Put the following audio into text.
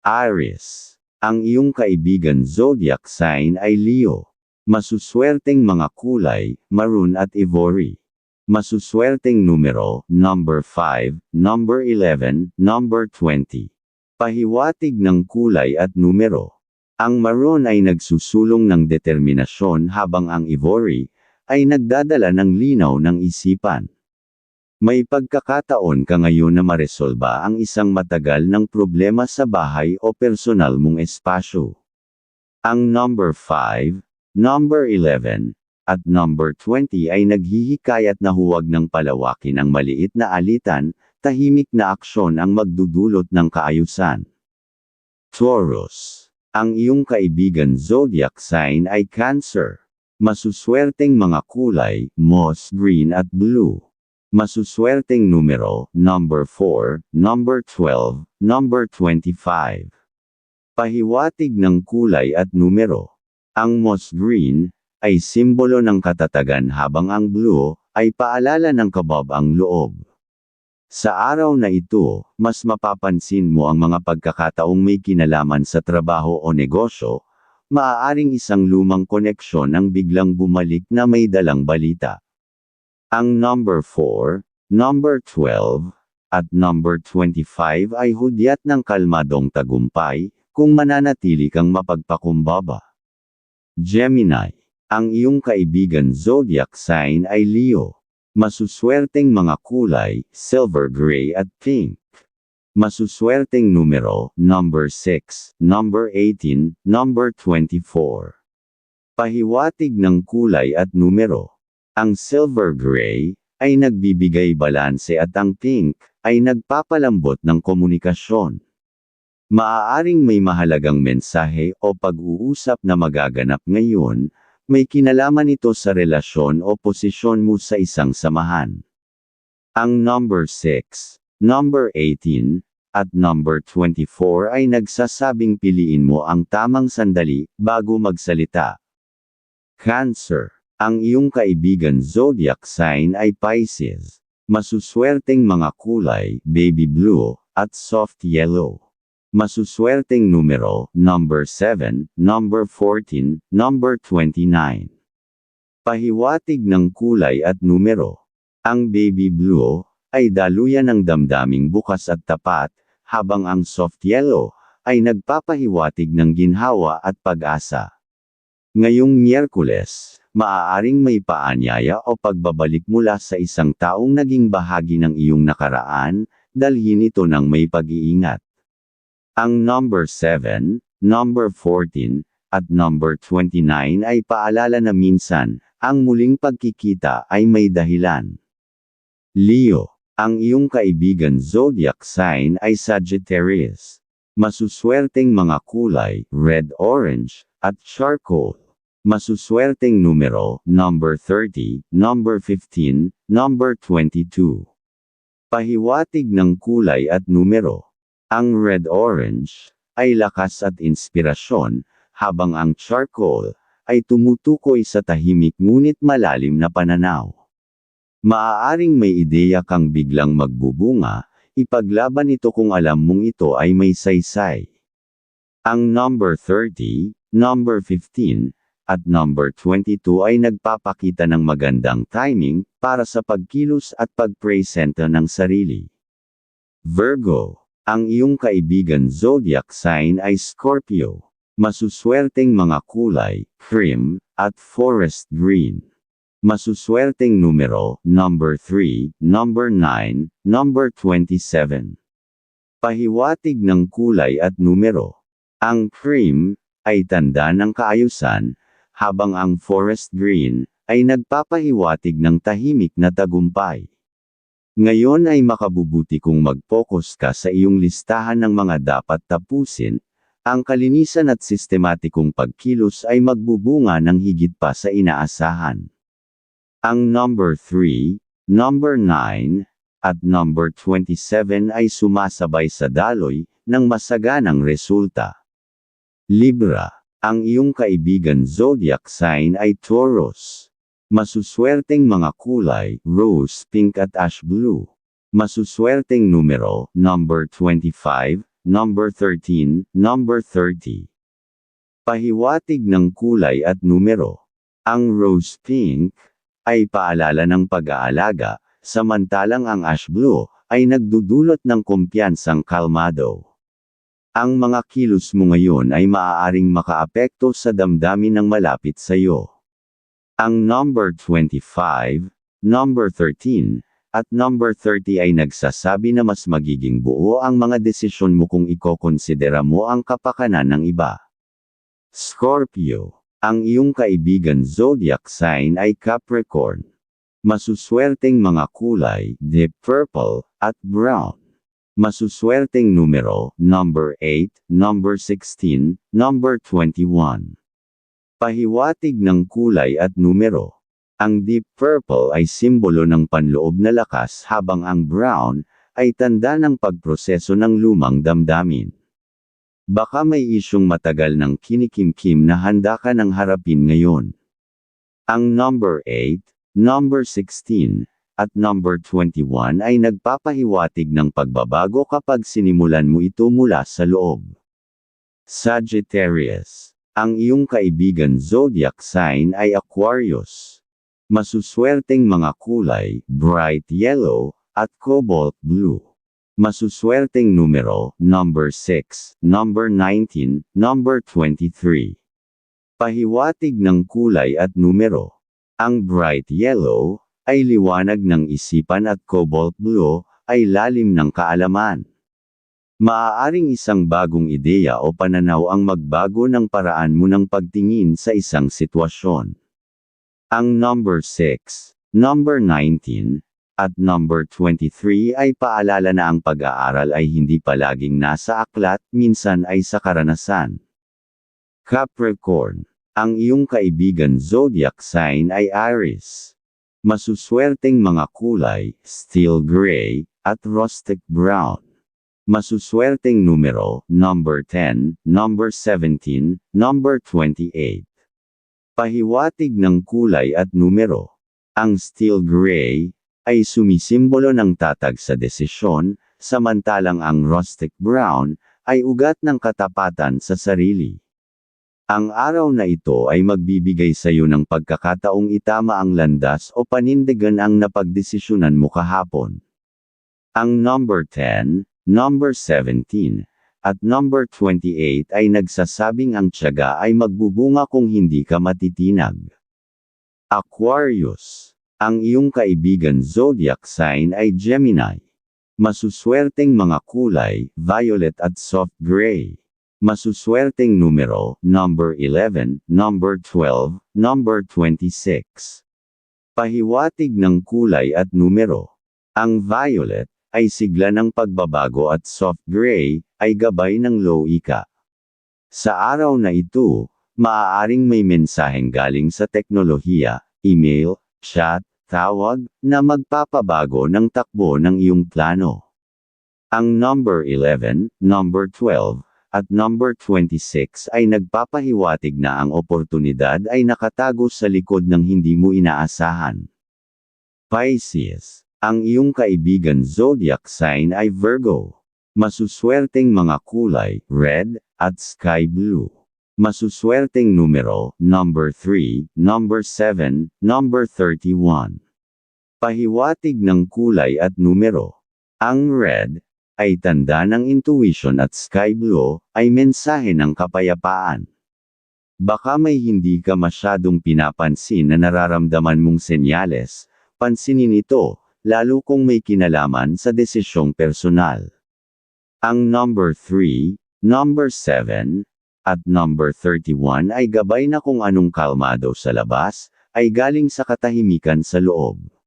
Aries. Ang iyong kaibigan zodiac sign ay Leo. Masuswerteng mga kulay, maroon at ivory. Masuswerteng numero, number 5, number 11, number 20. Pahiwatig ng kulay at numero. Ang maroon ay nagsusulong ng determinasyon habang ang ivory ay nagdadala ng linaw ng isipan. May pagkakataon ka ngayon na maresolba ang isang matagal ng problema sa bahay o personal mong espasyo. Ang number 5, number 11, at number 20 ay naghihikayat na huwag ng palawakin ang maliit na alitan, tahimik na aksyon ang magdudulot ng kaayusan. Taurus. Ang iyong kaibigan zodiac sign ay Cancer. Masuswerteng mga kulay, moss green at blue. Masuswerteng numero, number 4, number 12, number 25. Pahiwatig ng kulay at numero. Ang moss green, ay simbolo ng katatagan habang ang blue, ay paalala ng kabab ang loob. Sa araw na ito, mas mapapansin mo ang mga pagkakataong may kinalaman sa trabaho o negosyo, maaaring isang lumang koneksyon ang biglang bumalik na may dalang balita. Ang number 4, number 12, at number 25 ay hudyat ng kalmadong tagumpay, kung mananatili kang mapagpakumbaba. Gemini. Ang iyong kaibigan zodiac sign ay Leo. Masuswerteng mga kulay, silver gray at pink. Masuswerteng numero, number 6, number 18, number 24. Pahiwatig ng kulay at numero. Ang silver gray, ay nagbibigay balanse at ang pink, ay nagpapalambot ng komunikasyon. Maaaring may mahalagang mensahe o pag-uusap na magaganap ngayon, may kinalaman ito sa relasyon o posisyon mo sa isang samahan. Ang number 6, number 18, at number 24 ay nagsasabing piliin mo ang tamang sandali bago magsalita. Cancer. Ang iyong kaibigan zodiac sign ay Pisces. Masuswerteng mga kulay, baby blue, at soft yellow. Masuswerteng numero, number 7, number 14, number 29. Pahiwatig ng kulay at numero. Ang baby blue, ay daluyan ng damdaming bukas at tapat, habang ang soft yellow, ay nagpapahiwatig ng ginhawa at pag-asa. Ngayong Miyerkules, maaaring may paanyaya o pagbabalik mula sa isang taong naging bahagi ng iyong nakaraan, dalhin ito ng may pag-iingat. Ang number 7, number 14, at number 29 ay paalala na minsan, ang muling pagkikita ay may dahilan. Leo, ang iyong kaibigan zodiac sign ay Sagittarius. Masuswerteng mga kulay, red-orange, at charcoal. Masuswerteng numero, number 30, number 15, number 22. Pahiwatig ng kulay at numero. Ang red-orange, ay lakas at inspirasyon, habang ang charcoal, ay tumutukoy sa tahimik ngunit malalim na pananaw. Maaaring may ideya kang biglang magbubunga, ipaglaban ito kung alam mong ito ay may saysay. Ang number 30, number 15, at number 22 ay nagpapakita ng magandang timing para sa pagkilos at pagpresenta ng sarili. Virgo, ang iyong kaibigan zodiac sign ay Scorpio. Masuswerteng mga kulay, cream, at forest green. Masuswerteng numero, number 3, number 9, number 27. Pahiwatig ng kulay at numero. Ang cream, ay tanda ng kaayusan, habang ang forest green, ay nagpapahiwatig ng tahimik na tagumpay. Ngayon ay makabubuti kung mag-focus ka sa iyong listahan ng mga dapat tapusin, ang kalinisan at sistematikong pagkilos ay magbubunga ng higit pa sa inaasahan. Ang number 3, number 9, at number 27 ay sumasabay sa daloy ng masaganang resulta. Libra, ang iyong kaibigan zodiac sign ay Taurus. Masuswerteng mga kulay, rose pink at ash blue. Masuswerteng numero, number 25, number 13, number 30. Pahiwatig ng kulay at numero. Ang rose pink ay paalala ng pag-aalaga, samantalang ang ash blue ay nagdudulot ng kumpiyansang kalmado. Ang mga kilos mo ngayon ay maaaring makaapekto sa damdamin ng malapit sa iyo. Ang number 25, number 13, at number 30 ay nagsasabi na mas magiging buo ang mga desisyon mo kung ikokonsidera mo ang kapakanan ng iba. Scorpio, ang iyong kaibigan zodiac sign ay Capricorn. Masuswerteng mga kulay, deep purple, at brown. Masuswerteng numero, number 8, number 16, number 21. Pahiwatig ng kulay at numero. Ang deep purple ay simbolo ng panloob na lakas habang ang brown ay tanda ng pagproseso ng lumang damdamin. Baka may isyong matagal ng kinikimkim na handa ka ng harapin ngayon. Ang number 8, number 16, at number 21 ay nagpapahiwatig ng pagbabago kapag sinimulan mo ito mula sa loob. Sagittarius. Ang iyong kaibigan zodiac sign ay Aquarius. Masuswerteng mga kulay, bright yellow, at cobalt blue. Masuswerteng numero, number 6, number 19, number 23. Pahiwatig ng kulay at numero. Ang bright yellow, ay liwanag ng isipan at cobalt blue, ay lalim ng kaalaman. Maaaring isang bagong ideya o pananaw ang magbago ng paraan mo ng pagtingin sa isang sitwasyon. Ang number 6, number 19, at number 23 ay paalala na ang pag-aaral ay hindi palaging nasa aklat, minsan ay sa karanasan. Capricorn. Ang iyong kaibigan zodiac sign ay Aries. Masuswerteng mga kulay, steel gray, at rustic brown. Masuswerteng numero, number 10, number 17, number 28. Pahiwatig ng kulay at numero. Ang steel gray, ay sumisimbolo ng tatag sa desisyon, samantalang ang rustic brown, ay ugat ng katapatan sa sarili. Ang araw na ito ay magbibigay sa iyo ng pagkakataong itama ang landas o panindigan ang napagdesisyonan mo kahapon. Ang number 10, number 17, at number 28 ay nagsasabing ang tiyaga ay magbubunga kung hindi ka matitinag. Aquarius. Ang iyong kaibigan zodiac sign ay Gemini. Masuswerteng mga kulay, violet at soft gray. Masuswerteng numero, number 11, number 12, number 26. Pahiwatig ng kulay at numero. Ang violet, ay sigla ng pagbabago at soft gray, ay gabay ng low ika. Sa araw na ito, maaaring may mensaheng galing sa teknolohiya, email, chat, tawag, na magpapabago ng takbo ng iyong plano. Ang number 11, number 12, at number 26 ay nagpapahiwatig na ang oportunidad ay nakatago sa likod ng hindi mo inaasahan. Pisces. Ang iyong kaibigan zodiac sign ay Virgo. Masuswerteng mga kulay, red, at sky blue. Masuswerteng numero, number 3, number 7, number 31. Pahiwatig ng kulay at numero. Ang red, ay tanda ng intuition at sky blue, ay mensahe ng kapayapaan. Baka may hindi ka masyadong pinapansin na nararamdaman mong senyales, pansinin ito, lalo kung may kinalaman sa desisyong personal. Ang number 3, number 7, at number 31 ay gabay na kung anong kalmado sa labas, ay galing sa katahimikan sa loob.